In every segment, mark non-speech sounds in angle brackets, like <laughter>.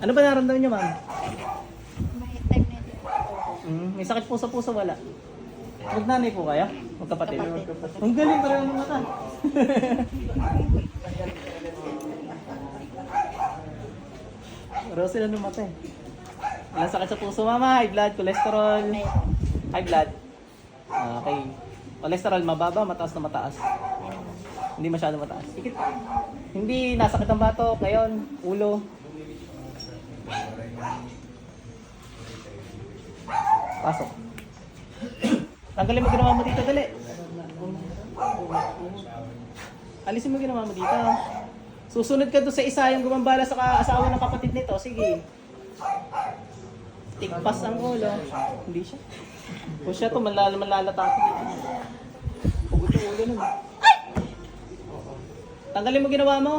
Ano ba naramdaman niyo, ma'am? May time na ito. Mm, may sakit po sa puso, wala. Magnanay po kayo? Magkapatid? Kapatid. Ang galing pareho ng mata. <laughs> Pareho sila ng mata eh. Walang sakit sa puso, mama. High blood, cholesterol. High blood. Okay. Cholesterol, mababa, mataas na mataas. Hindi masyado mataas. Hindi nasakit ang batok, ngayon, ulo. Pasok. Tanggalin mo ginawa mo dito, dali. Alisin mo ginawa mo dito. Susunod ka doon sa isa yung gumambala sa asawa ng kapatid nito. Sige. Tigpas ang ulo. Hindi siya. O siya to, malala malalata ako dito. Pugot yung ulo nun. Tanggalin mo ginawa mo.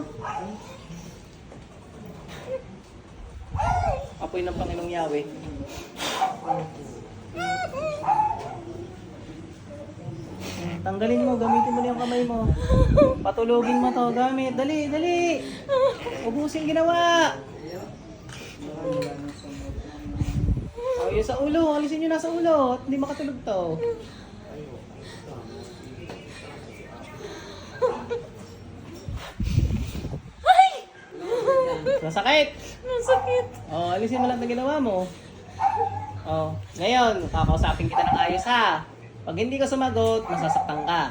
Apoy ng Panginoong Yahweh. Tanggalin mo, gamitin mo na yung kamay mo. Patulogin mo to, gamit. Dali, dali. Ubusin ginawa. Oh, sa ulo, alisin nyo na sa ulo. Hindi makatulog to. Masakit. Masakit. Oh, alisin mo lang na ginawa mo. Oh, ngayon, kakausapin kita ng ayos ha. Pag hindi ka sumagot, masasaktan ka.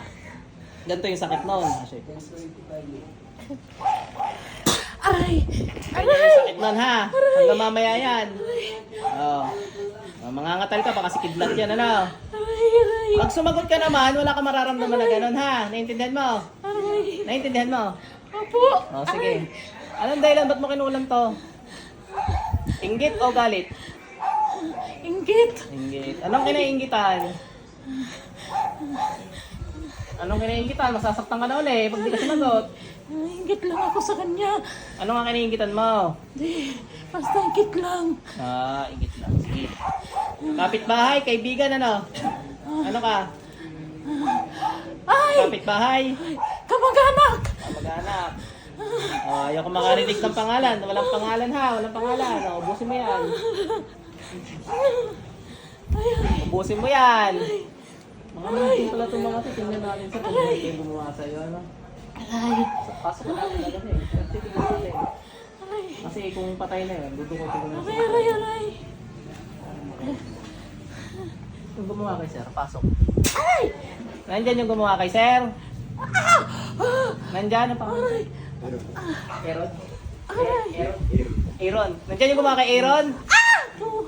Ganito yung sakit nun. Aray! Ganyan yung sakit nun ha. Hanggang mamaya yan. Oh. oh mangangatal ka, baka si kidlat yan, ano? Aray! Aray! Pag sumagot ka naman, wala ka mararamdaman na ganun ha. Naintindihan mo? Aray! Naintindihan mo? Opo! Oh, sige. Anong dahilan ba't mo kinulam to? Inggit o galit? Inggit! Inggit. Anong kinainggitan? Anong kinainggitan? Masasaktan ka na uli pag di ka sumagot. Inggit lang ako sa kanya. Ano nga kinainggitan mo? Di, basta inggit lang. Ah, inggit lang. Sige. Kapitbahay, kaibigan, ano? Ano ka? Ay! Kapitbahay? Kamag-anak! Kamag-anak. Oh, ayaw ko makarinig ng pangalan. Walang pangalan ha, walang pangalan. Oh, ubusin mo yan. Ubusin mo yan. Mga meeting pala itong mga to. Tingnan natin sa hindi kayo gumawa sa'yo. Ano? Aray! Pasok na natin agad eh. Kasi tingnan natin. Aray! Kasi kung patay na yun, dudukotin ko na Aray! Aray! Aray! Yung gumawa kay sir, pasok. Aray! Nandyan yung gumawa kay sir. Nandyan ang pangalan. Aaron? Aaron? Aaron. Nandyan yung gumawa kay Aaron? Oh!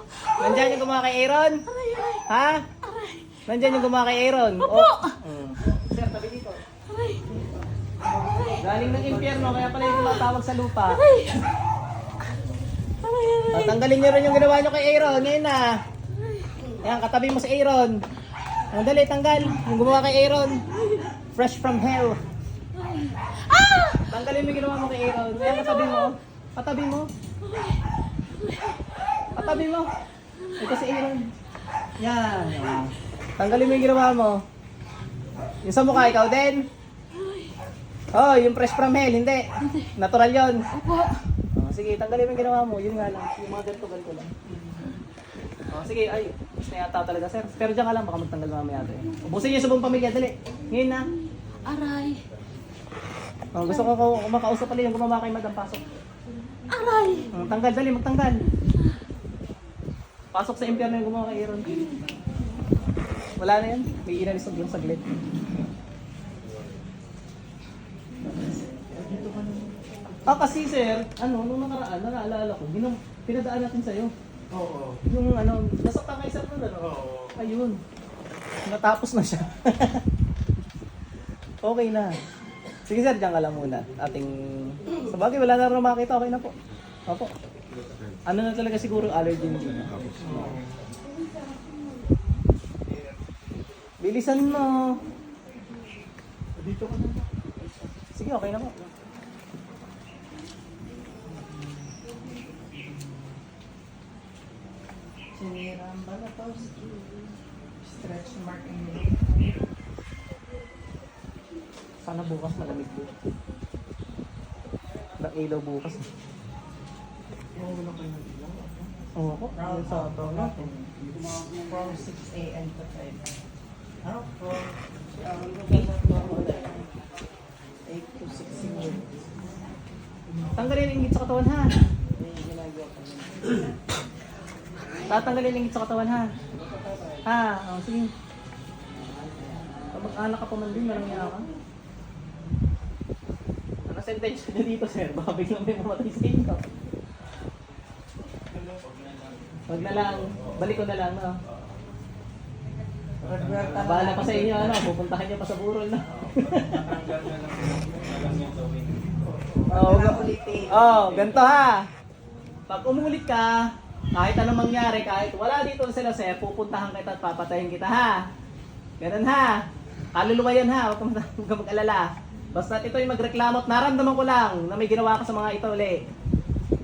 Nandyan yung gumawa kay Aaron? Ha? Aray! Nandyan yung gumawa kay Aaron? Opo. Oh. Mm. Sir, tabi dito. Aray! Galing ng impyerno, kaya pala yung tumatawag sa lupa. Aray! Aray! Aray! At tanggalin niyo rin yung ginawa niyo kay Aaron. Ngayon na. Yan, katabi mo si Aaron. Ang dali, tanggal. Yung gumawa kay Aaron. Fresh from hell. Tanggalin mo yung ginawa mo kay Aaron. Kaya katabi mo. Katabi mo. Katabi mo. Ito si Aaron. Yan. Tanggalin mo yung ginawa mo. Yung sa mukha, ikaw din. Oh, yung fresh from hell, hindi. Natural yon. Opo! Oh, sige, tanggalin mo yung ginawa mo. Yun nga lang. Yung mga ganito, ganito lang. Oh, sige, ay. Gusto na yata talaga, sir. Pero dyan ka lang, baka magtanggal mamaya. Eh. Ubusin niyo sa buong pamilya, dali. Ngayon na. Aray! Oh, gusto ko ko makausap pala yung gumawa kay Madam Pasok. Aray! Oh, tanggal, dali, magtanggal. Pasok sa impyerno yung gumawa kay Aaron. Wala na yan. May inalisog yung saglit. Ah, kasi sir, ano, nung nakaraan, naalala ko, ginam, pinadaan natin sa'yo. Oo. Yung ano, nasaktan kay sir nun, ano? Oo. Ayun. Natapos na siya. <laughs> okay na. Sige sir, diyan ka lang muna. Ating... Sa bagay, wala na rin makita. Okay na po. Opo. Ano na talaga siguro allergy niya. Bilisan mo. Dito ka na. Sige, okay na po. Sinirang Balatowski. Stretch mark in the Sana bukas malamig po. Walang ilaw bukas. Oo, wala kayo. Oo ko. Round Sa taon natin. From 6 a.m. to 5. Ano? From 8 to 6 siguro. Tanggalin yung ingit sa katawan ha. Tatanggalin yung ingit sa katawan ha. Ha, oh, sige. Mag-anak ka pa man din, walang niya ka. Sentensya niya dito, sir? Baka biglang may mamatay sa inyo. Huwag na lang. Balik ko na lang, no? Ka Bahala pa sa inyo, ano? Pupuntahan niyo pa sa burol, no? <laughs> Oo, Huwag na ulitin. Oh, ganito ha. Pag umulit ka, kahit anong mangyari, kahit wala dito sila sir, pupuntahan kita at papatayin kita ha. Ganun ha. Kaluluwa yan ha, huwag kang mag-alala. Basta ito yung magreklamo at naramdaman ko lang na may ginawa ka sa mga ito uli.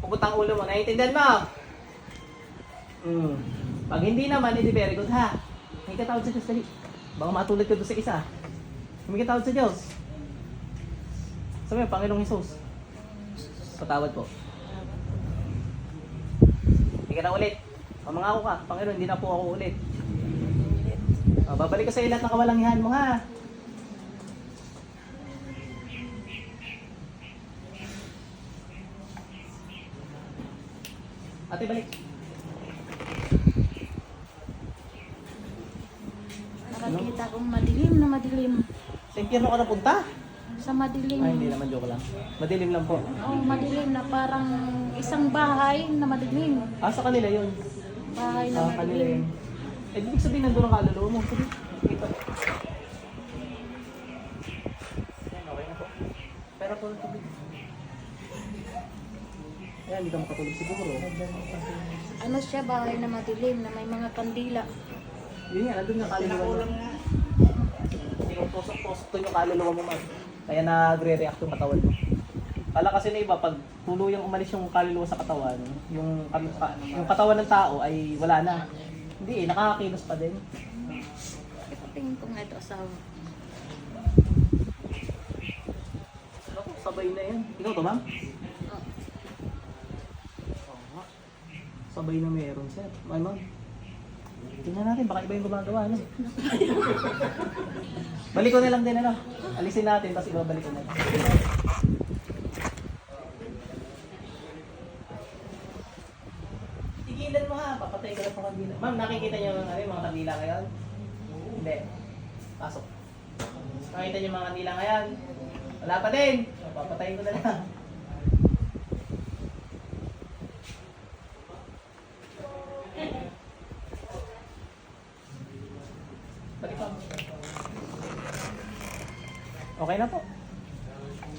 Pugutang ulo mo, naiintindihan mo? Hmm. Pag hindi naman, hindi very good ha. May katawad sa Diyos, dali. Baka matulad ka doon sa isa. May katawad sa Diyos. Sabi mo, Panginoong Jesus, patawad po. Hindi ka na ulit. Pamangako ka, Panginoon, hindi na po ako ulit. O, babalik ko sa iyo lahat ng kawalangihan mo ha. Ate, balik. Nakakita kong madilim na madilim. Sa impyerno ka napunta? Sa madilim. Ay, hindi naman, joke lang. Madilim lang po. Oh, madilim na parang isang bahay na madilim. Ah, sa kanila yun. Bahay na Ah, kanila madilim. yun. Eh, ibig sabihin nandun ang kaluluwa mo. Sige, po. Pero po, tubig. Ayan, hindi ka makatulog siguro. Ano siya, bahay na madilim na may mga kandila. Yun nga, nandun yung kaluluwa mo. Sinutusok-tusok to yung kaluluwa mo, man. Kaya nagre-react yung katawan mo. Kala kasi na iba, pag tuluyang umalis yung kaluluwa sa katawan, yung, yung katawan ng tao ay wala na. Hindi eh, nakakakilos pa din. Ito tingin ko nga ito asawa. Sabay na yan. Ikaw to, ma'am? Oh. Oo nga. Sabay na meron, sir. Ma'am. Tingnan natin, baka iba yung gumagawa, ano? <laughs> balik ko na lang din, ano? Alisin natin, tapos ibabalik ko na lang. Tigilan mo ha, papatay ko lang sa kabila. Ma'am, nakikita niyo yung, ano, yung mga kabila ngayon? Hindi. Pasok. Nakita niyo mga kabila ngayon? Wala pa din. Papatayin ko na lang. Okay na po.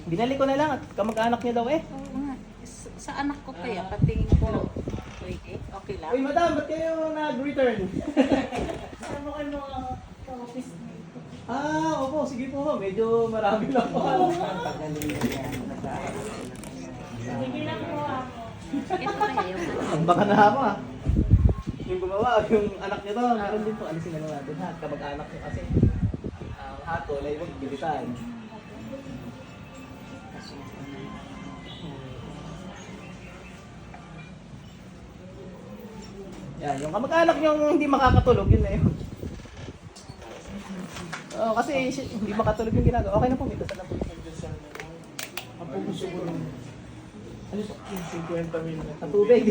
Binalik ko na lang at kamag-anak niya daw eh. Oo nga. Sa, sa anak ko kaya, patingin ko. Wait eh, okay lang. Uy, madam, ba't kayo nag-return? Ano kayo mga office Ah, opo, sige po ma'am. Medyo marami lang po. Ito kaya yung Ang baka na ako ah. Yung gumawa, yung anak niya to, meron din po. Alisin na lang natin ha. Kamag-anak niya kasi. Ay huwag bilisan. Yan, yung kamag-anak niyong hindi makakatulog, yun na yun. Oo, kasi si- hindi makatulog yung ginagawa. Okay na po, may dasal na po. Ang pupuso ko ng Ano po? 50 mil na Sa tubig.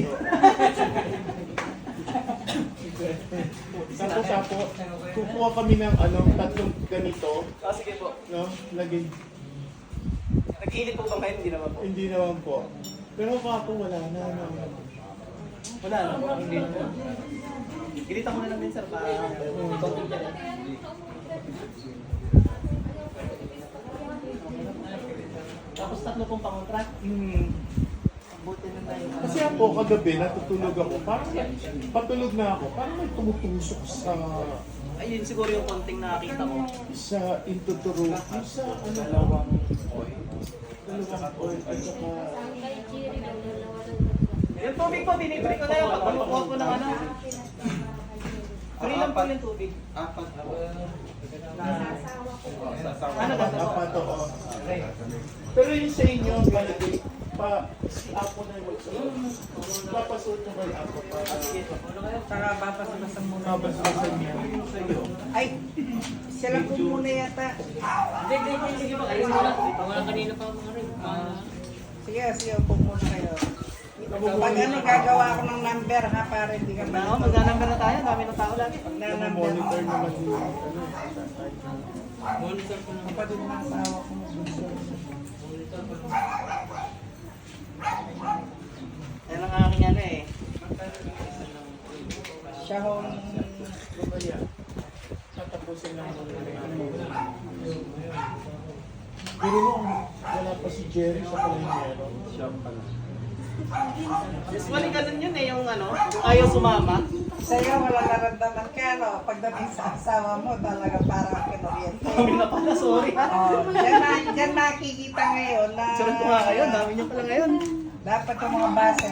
Tapos apo, kukuha kami ng ano, tatlong ganito, Ah, sige po. no? Lagay, Nag-init po ba ngayon? Hindi naman po. hindi naman po. Pero ako wala na. na. Wala na po. Hindi po. Ginita ko na lang din sir para. Tapos tatlo pong pangontract. Hmm. Na. Kasi ako kagabi natutulog ako, parang patulog na ako, parang may tumutusok sa Ayun siguro yung konting nakakita ko. sa intuturo, sa ano dalawang oil. Dalawang oil at saka Yung tubig po, binibili ko na yun. Pag malukuha ko ng ano. Free lang po yung tubig. Apat po. Ano ba? apat oo. Pero yung sa inyo, malagay, Pa, si Apo na yung magsuot. Papasuot niyo kay Apo pa. Saka babas-basan muna. Mabasbasan niya. Sa'yo. Ay, sila po muna yata. Hindi, hindi, hindi. Sige ba? Ayun mo lang. Wala kanina pa ako rin. Ah, Sige, sige, po muna kayo. Pag ano, gagawa ako ng number ha, para hindi ka Na, oh, magna-number na tayo. Dami ng tao lagi. Pag na-number, Monitor naman yung ano, monitor ko lang. kapatid ng asawa ko. Monitor ko lang. Yan ang aking ano eh. Siya ho, tatapusin lang ng ano. Pero mo, wala pa si Jerry sa kalengero. Siya pala. Usually ganun yun eh, yung ano, ayaw sumama. sa'yo wala naramdaman ka, no? Pagdating sa asawa mo, talaga parang kinuryente. Dami na pala, sorry. Oh, dyan, na, dyan nakikita ngayon na Sunod ko nga kayo, dami niyo pala ngayon. dapat yung mga base,